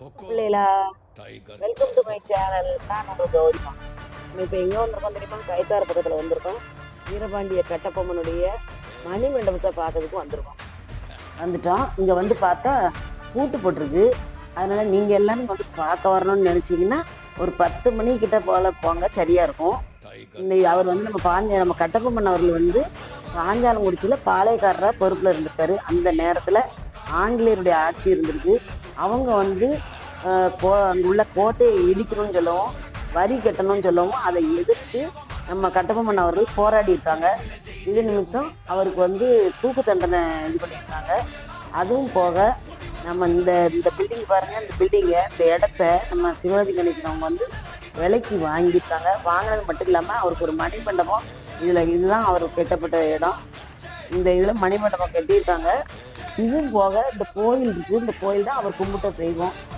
பிள்ளைகளா welcome to my channel நான் உங்கள் கௌரிமா நம்ம இப்போ எங்கே வந்திருக்கோம் தெரியுமா? கைத்தாறு பக்கத்தில் வந்திருக்கோம். வீரபாண்டிய கட்டபொம்மனுடைய மணி மண்டபத்தை பார்க்கறதுக்கு வந்திருக்கோம். வந்துட்டோம். இங்கே வந்து பார்த்தா பூட்டு போட்டிருக்கு. அதனால நீங்கள் எல்லாரும் வந்து பார்க்க வரணும்னு நினச்சிங்கன்னா ஒரு பத்து மணி கிட்ட போல போங்க. சரியா இருக்கும். இன்னைக்கு அவர் வந்து நம்ம பாஞ்ச நம்ம கட்டபொம்மன் அவர்கள் வந்து பாஞ்சாலங்குடிச்சியில் பாளையக்காரராக பொறுப்பில் இருந்திருக்காரு. அந்த நேரத்தில் ஆங்கிலேயருடைய ஆட்சி இருந்திருக்கு. அவங்க வந்து கோ உள்ள கோட்டையை இடிக்கணும்னு சொல்லவும் வரி கட்டணும்னு சொல்லவும் அதை எதிர்த்து நம்ம கட்டபொம்மன் அவர்கள் போராடி இருக்காங்க. இது நிமித்தம் அவருக்கு வந்து தூக்கு தண்டனை இது பண்ணியிருக்காங்க. அதுவும் போக நம்ம இந்த இந்த பில்டிங் பாருங்க இந்த பில்டிங்கை இந்த இடத்த நம்ம சிவாஜி கணேசன் அவங்க வந்து விலைக்கு வாங்கியிருக்காங்க. வாங்கினது மட்டும் இல்லாமல் அவருக்கு ஒரு மணிமண்டபம் இதில் இதுதான் அவர் கட்டப்பட்ட இடம். இந்த இதில் மணிமண்டபம் கட்டியிருக்காங்க. இதுவும் போக இந்த கோயில் இருக்குது இந்த கோயில் தான் அவர் கும்பிட்ட தெய்வம்.